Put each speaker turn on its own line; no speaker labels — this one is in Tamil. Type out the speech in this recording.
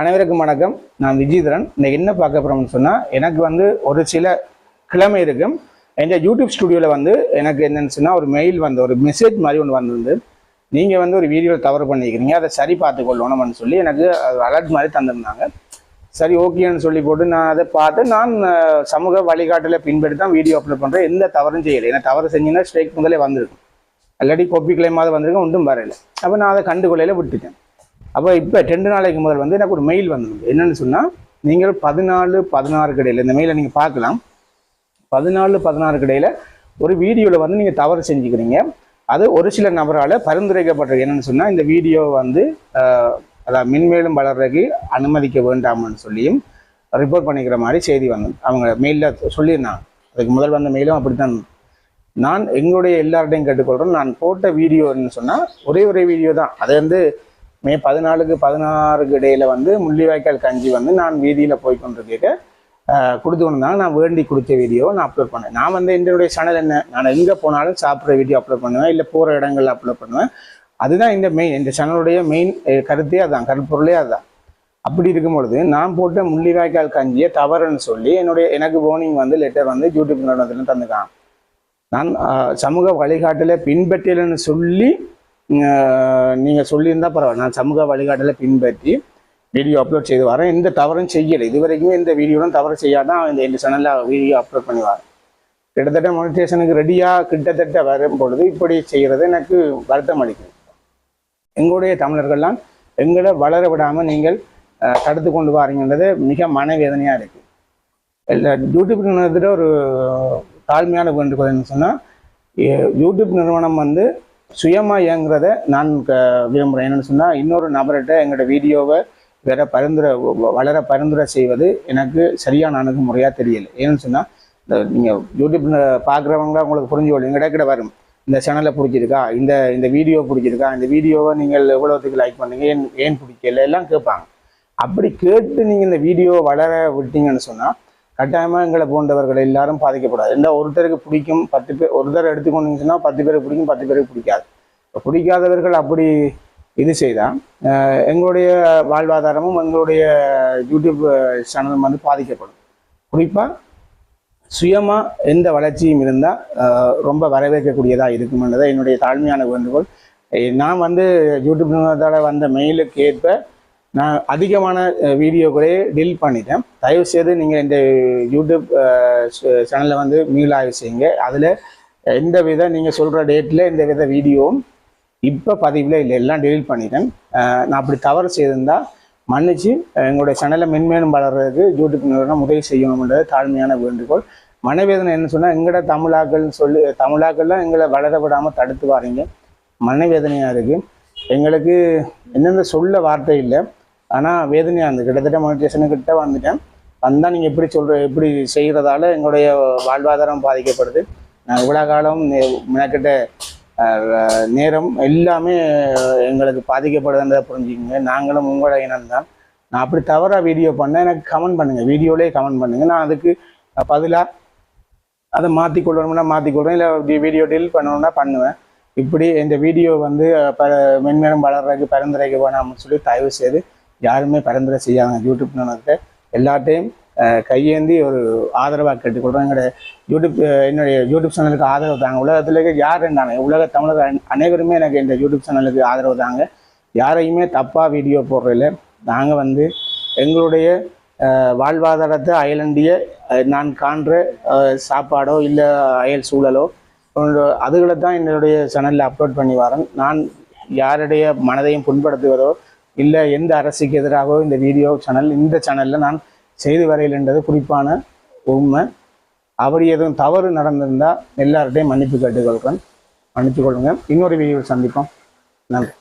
அனைவருக்கும் வணக்கம். நான் விஜயதரன் இன்னைக்கு என்ன பார்க்க போறோம்னு சொன்னால் எனக்கு வந்து ஒரு சில கிழமை இருக்கும். எங்கள் யூடியூப் ஸ்டுடியோவில் வந்து எனக்கு என்னன்னு சொன்னால் ஒரு மெயில் வந்து ஒரு மெசேஜ் மாதிரி ஒன்று வந்திருந்து நீங்கள் வந்து ஒரு வீடியோ தவறு பண்ணிக்கிறீங்க. அதை சரி பார்த்து கொள்ளணும்னு சொல்லி எனக்கு அலர்ட் மாதிரி தந்திருந்தாங்க. சரி ஓகேன்னு சொல்லி போட்டு நான் அதை பார்த்து நான் சமூக வழிகாட்டில் பின்பற்றி தான் வீடியோ அப்லோட் பண்ணுறேன் எந்த தவறும் செய்யலை. ஏன்னா தவறு செஞ்சீங்கன்னா ஸ்ட்ரைக் முதலே வந்திருக்கும். ஆல்ரெடி கோப்பி கிளைமாவது வந்திருக்கும் ஒன்றும் வரையில. அப்போ நான் அதை கண்டுகொள்ளையில் விட்டுட்டேன். அப்போ இப்போ ரெண்டு நாளைக்கு முதல் வந்து எனக்கு ஒரு மெயில் வந்தது. என்னன்னு சொன்னால் நீங்கள் பதினாலு பதினாறுக்கு இடையில் இந்த மெயிலை நீங்கள் பார்க்கலாம். பதினாலு பதினாறுக்கு இடையில் ஒரு வீடியோவில் வந்து நீங்கள் தவறு செஞ்சுக்கிறீங்க. அது ஒரு சில நபரால் பரிந்துரைக்கப்பட்டது. என்னென்னு சொன்னால் இந்த வீடியோ வந்து அதாவது மின்மேலும் வளர்றதுக்கு அனுமதிக்க வேண்டாம்னு சொல்லியும் ரிப்போர்ட் பண்ணிக்கிற மாதிரி செய்தி வந்தது. அவங்க மெயிலில் சொல்லியிருந்தாங்க. அதுக்கு முதல் வந்த மெயிலும் அப்படித்தான் நான் எங்களுடைய எல்லார்டையும் கேட்டுக்கொள்கிறேன் நான் போட்ட வீடியோன்னு சொன்னால் ஒரே ஒரே வீடியோ தான். அது வந்து மே பதினாலுக்கு பதினாறுக்கு இடையில வந்து முள்ளிவாய்க்கால் கஞ்சி வந்து நான் வீதியில் போய் கொண்டிருக்க கொடுத்து கொண்டிருந்தாங்க நான் வேண்டி கொடுத்த வீடியோ நான் அப்லோட் பண்ணேன் நான் வந்து என்னுடைய சேனல் என்ன? நான் எங்கே போனாலும் சாப்பிட்ற வீடியோ அப்லோட் பண்ணுவேன். இல்லை போகிற இடங்கள்ல அப்லோட் பண்ணுவேன். அதுதான் இந்த மெயின் இந்த சேனலுடைய மெயின் கருத்தே அதுதான் கருப்பொருளே அதுதான் அப்படி இருக்கும் பொழுது நான் போட்ட முள்ளிவாய்க்கால் கஞ்சியை தவறுன்னு சொல்லி என்னுடைய எனக்கு போனிங் வந்து லெட்டர் வந்து யூடியூப் நிறுவனத்தில் தந்துக்கான். நான் சமூக வழிகாட்டலை பின்பற்றலைன்னு சொல்லி நீங்கள் சொல்லியிருந்தால் பரவாயில்ல. நான் சமூக வழிகாட்டலை பின்பற்றி வீடியோ அப்லோட் செய்து வரேன். எந்த தவறும் செய்யலை. இது வரைக்கும் இந்த வீடியோவும் தவறு செய்யாதான் இந்த எங்கள் சேனலில் வீடியோ அப்லோட் பண்ணி வரேன் கிட்டத்தட்ட மொனிட்டேஷனுக்கு ரெடியாக கிட்டத்தட்ட வரும் பொழுது இப்படி செய்கிறது எனக்கு வருத்தம் அளிக்கும். எங்களுடைய தமிழர்கள்லாம் எங்களை வளர விடாமல் நீங்கள் தடுத்து கொண்டு வாரீங்கன்றது மிக மனவேதனையாக இருக்குது இல்லை யூடியூப் நிறுவனத்தில் ஒரு தாழ்மையான வேண்டுகோள் என்ன சொன்னால் யூடியூப் நிறுவனம் வந்து சுயமாக இயங்குறத நான் க விரும்புகிறேன் என்னென்னு சொன்னால் இன்னொரு நபர்கிட்ட எங்களோட வீடியோவை வேற பரிந்துரை வளர பரிந்துரை செய்வது எனக்கு சரியான அணுகுமுறையாக தெரியலை. ஏன்னு சொன்னால் இந்த நீங்கள் யூடியூப்பில் பார்க்குறவங்க உங்களுக்கு புரிஞ்சு கொள்ளும். இடைக்கிட வரும். இந்த சேனலை பிடிச்சிருக்கா? இந்த இந்த வீடியோ பிடிச்சிருக்கா? இந்த வீடியோவை நீங்கள் எவ்வளோத்துக்கு லைக் பண்ணீங்க? ஏன் ஏன் பிடிக்கல? எல்லாம் கேட்பாங்க. அப்படி கேட்டு நீங்கள் இந்த வீடியோவை வளர விட்டீங்கன்னு சொன்னால் கட்டாயமாக எங்களை போன்றவர்கள் எல்லாரும் பாதிக்கப்படாது. இந்த ஒருத்தருக்கு பிடிக்கும் பத்து பேர் ஒருத்தர் எடுத்துக்கொண்டீங்கன்னா பத்து பேருக்கு பிடிக்கும் பத்து பேருக்கு பிடிக்காது. இப்போ பிடிக்காதவர்கள் அப்படி இது செய்தால் எங்களுடைய வாழ்வாதாரமும் எங்களுடைய யூடியூப் சேனலும் வந்து பாதிக்கப்படும். குறிப்பாக சுயமாக எந்த வளர்ச்சியும் இருந்தால் ரொம்ப வரவேற்கக்கூடியதாக இருக்குமென்றதை என்னுடைய தாழ்மையான வேண்டுகோள். நான் வந்து யூடியூப் நிறுவனத்தால் வந்த மெயிலுக்கு ஏற்ப நான் அதிகமான வீடியோக்களே டீல் பண்ணிட்டேன். தயவு செய்து நீங்கள் இந்த யூடியூப் சேனலில் வந்து மீளாய்வு செய்யுங்க. அதில் எந்த வித நீங்கள் சொல்கிற டேட்டில் எந்த வித வீடியோவும் இப்போ பதிவில் இல்லை. எல்லாம் டெலிட் பண்ணிட்டேன். நான் அப்படி தவறு செய்திருந்தால் மன்னிச்சு எங்களுடைய சேனலை மென்மேலும் வளர்றதுக்கு யூடியூப் நிறுவனம் உதவி செய்யணும்ன்றது தாழ்மையான வேண்டுகோள். மனவேதனை என்ன சொன்னால் எங்களோட தமிழாக்கள்னு சொல்லி தமிழாக்கள்லாம் எங்களை வளர விடாமல் தடுத்து வாரீங்க. மனவேதனையாக இருக்குது எங்களுக்கு என்னென்ன சொல்ல வார்த்தை இல்லை. ஆனால் வேதனையாக இருந்தது கிட்டத்தட்ட மோனிட்டேஷனுக்கிட்ட வந்துட்டேன். வந்தால் நீங்கள் எப்படி சொல்கிற எப்படி செய்கிறதால எங்களுடைய வாழ்வாதாரம் பாதிக்கப்படுது. நான் இவ்வளோ காலம் நே- மெனக்கிட்ட நேரம் எல்லாமே எங்களுக்கு பாதிக்கப்படுதுன்றதை புரிஞ்சுக்கோங்க. நாங்களும் உங்களோட இனம்தான். நான் அப்படி தவறாக வீடியோ பண்ணேன். எனக்கு கமெண்ட் பண்ணுங்கள் வீடியோலேயே கமெண்ட் பண்ணுங்கள் நான் அதுக்கு பதிலாக அதை மாற்றி மாற்றிக்கொள்வேன் இல்லை வீடியோ டெலிட் பண்ணணும்னா பண்ணுவேன். இப்படி இந்த வீடியோ வந்து ப மென்மேலும் வளர்றதுக்கு பரிந்துரைக்க வேணாம்னு சொல்லி தயவு செய்து யாருமே பரிந்துரை செய்யாங்க யூடியூப் நிறுவனத்தை எல்லாட்டையும் கையேந்தி ஒரு ஆதரவாக கேட்டுக்கொள்கிறேன் எங்களுடைய யூடியூப் என்னுடைய யூடியூப் சேனலுக்கு ஆதரவு தாங்க. உலகத்தில் யார் இருந்தாங்க? உலக தமிழர் அனைவருமே எனக்கு இந்த யூடியூப் சேனலுக்கு ஆதரவு தாங்க. யாரையுமே தப்பாக வீடியோ போடுறதில்ல. நாங்கள் வந்து எங்களுடைய வாழ்வாதாரத்தை அயலண்டிய நான் காண்ற சாப்பாடோ இல்லை அயல் சூழலோ அதுகளை தான் என்னுடைய சேனலில் அப்லோட் பண்ணி வரேன் நான் யாருடைய மனதையும் புண்படுத்துவதோ இல்லை எந்த அரசுக்கு எதிராகவோ இந்த வீடியோ சேனல் இந்த சேனலில் நான் செய்து வரையிலன்றது குறிப்பான உண்மை. அவர் எதுவும் தவறு நடந்திருந்தால் எல்லார்ட்டையும் மன்னிப்பு கேட்டுக்கொள்கிறேன். மன்னித்து கொள்ளுங்க. இன்னொரு வீடியோவில் சந்திப்போம். நன்றி.